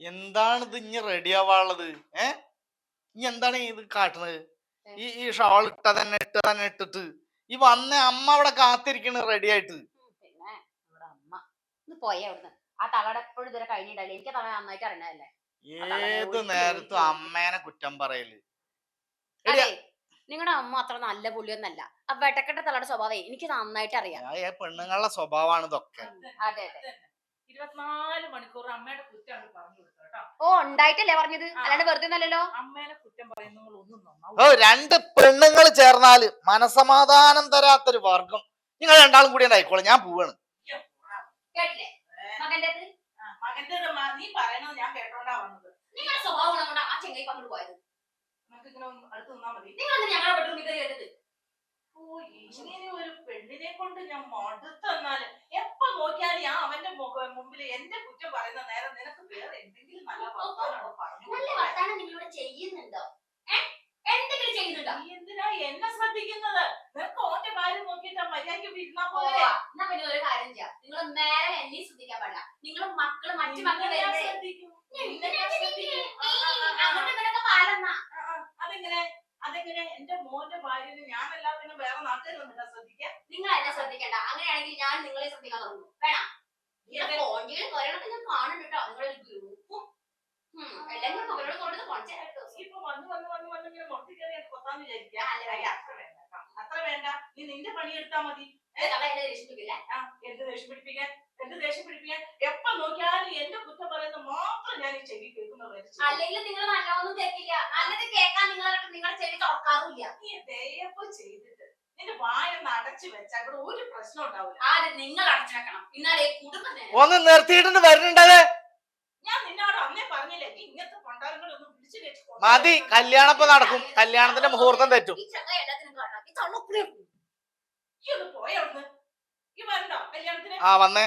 എന്താണ് ഇത് ഇനി റെഡി ആവാനുള്ളത് ഏ? ഇനി എന്താണ് ഇത് കാട്ടുന്നത് ഈ ഈ ഷാൾ ഇട്ട തന്നെ ഇട്ട തന്നെ ഇട്ടിട്ട്. ഈ വന്ന അമ്മ അവിടെ കാത്തിരിക്കണ് റെഡി ആയിട്ട്. പിന്നെ ഇവിടെ അമ്മ. ഒന്ന് പോയേ അവിടുന്ന്. ആ തവടെ എപ്പോഴും ഇതുവരെ കഴിഞ്ഞിട്ടല്ലേ എനിക്ക് തവണ നന്നായിട്ട് ഏത് നേരത്തും അമ്മേനെ കുറ്റം പറയൽ. അതെ. നിങ്ങളുടെ അമ്മ അത്ര നല്ല പുള്ളിയൊന്നല്ല. ആ വെട്ടക്കെട്ട തലയുടെ സ്വഭാവേ എനിക്ക് നന്നായിട്ട് അറിയാം. ആ, പെണ്ണുങ്ങളുടെ സ്വഭാവമാണ് ഇതൊക്കെ. അതെ അതെ. ഇരുപത്തിനാല് മണിക്കൂർ അമ്മയുടെ കുറ്റാണ് പറഞ്ഞു. ഓ ഉണ്ടായിട്ടല്ലേ പറഞ്ഞത്? അല്ലാണ്ട് വെറുതെ ഒന്നല്ലല്ലോ അമ്മേനെ കുറ്റം ഓ രണ്ട് പെണ്ണുങ്ങൾ ചേർന്നാൽ മനസമാധാനം തരാത്തൊരു വർഗം. നിങ്ങൾ രണ്ടാളും കൂടി ആയിക്കോളെ ഞാൻ പോവാണ്. കേട്ടില്ലേ? മകന്റെ മകന്റെ ഒരു നീ പറയണത് ഞാൻ കേട്ടോണ്ടാ വന്നത്. നിങ്ങളുടെ സ്വഭാവം ഗുണം കൊണ്ട് ആ ചെങ്ങൈ പങ്കോട് പോയത്. നമുക്ക് ഇങ്ങനെ ഒന്ന് അടുത്ത് നിന്നാ മതി. നിങ്ങൾ എന്തിനാ ഞങ്ങളുടെ ബെഡ്റൂമിൽ കയറി വരുന്നത് ഓ ഇങ്ങനെ ഒരു പെണ്ണിനെ കൊണ്ട് ഞാൻ മടുത്തെന്നാൽ എപ്പോ നോക്കിയാലും ഞാൻ അവന്റെ മുമ്പിൽ എന്റെ കുറ്റം പറയുന്ന നേരം നിനക്ക് വേറെ എന്തെങ്കിലും നല്ല? വർത്താനം നിങ്ങളിവിടെ ചെയ്യുന്നുണ്ടോ? എന്തെങ്കിലും ചെയ്യുന്നുണ്ടോ? നീ എന്തിനാ എന്നെ ശ്രദ്ധിക്കുന്നത്? നിനക്ക് ഓന്റെ കാര്യം നോക്കിയിട്ട് മര്യാദയ്ക്ക് ഇരുന്നാ പോലെ എന്നാ പിന്നെ ഒരു കാര്യം ചെയ്യാം. നിങ്ങൾ നേരെ എന്നെ ശ്രദ്ധിക്കാൻ പാടില്ല. നിങ്ങൾ മക്കൾ മറ്റു ആ, അതെങ്ങനെ? അതെങ്ങനെ? എന്റെ മോന്റെ ഭാര്യന് ഞാനല്ലാതെ പിന്നെ വേറെ നാട്ടുകാരൊന്നും ശ്രദ്ധിക്കാൻ. നിങ്ങൾ എന്നെ ശ്രദ്ധിക്കണ്ട. അങ്ങനെയാണെങ്കിൽ ഞാൻ നിങ്ങളെ ശ്രദ്ധിക്കാൻ തുടങ്ങും. വേണം? കാണുന്നുണ്ടോ നിങ്ങളൊരു ഗ്രൂപ്പും എല്ലാം മകളോട് കൊണ്ടത് കൊണ്ടോ ഇപ്പൊ വന്ന് വന്ന് വന്ന് വന്ന് ഇങ്ങനെ മുട്ടി കയറി കൊത്താന്ന് വിചാരിക്കാം അല്ല, അത്ര വേണ്ട. അത്ര വേണ്ട. നീ നിന്റെ പണിയെടുത്താ മതി. എന്നെ രക്ഷിപ്പിക്കില്ല? ആ എന്ത് ദേഷ്യം പിടിപ്പിക്കാൻ എന്ത് ദേഷ്യം പിടിപ്പിക്കാൻ എപ്പോ നോക്കിയാലും എന്റെ കുറ്റം പറയുന്നത് മാത്രം ഞാൻ ഈ ചെവി കേൾക്കുന്നത്. അല്ലെങ്കിൽ നിങ്ങൾ നല്ലതൊന്നും കേൾക്കില്ല അല്ലെങ്കിൽ കേൾക്കാൻ നിങ്ങൾ നിങ്ങളുടെ ചെവി തുറക്കാറില്ല നീ ദയവ് ചെയ്തിട്ട് നിന്റെ വായൊന്ന് അടച്ചു വെച്ചാൽ ഇവിടെ ഒരു പ്രശ്നം ഉണ്ടാവില്ല ആദ്യം നിങ്ങൾ അടച്ചു വെക്കണം. ഇന്നാലേ കുടുംബം ഒന്ന് നിർത്തിയിട്ടുണ്ട് വരുന്നുണ്ടത് മതി കല്യാണം കല്യാണപ്പൊ നടക്കും. കല്യാണത്തിന്റെ മുഹൂർത്തം തെറ്റും. ആ ചങ്ങ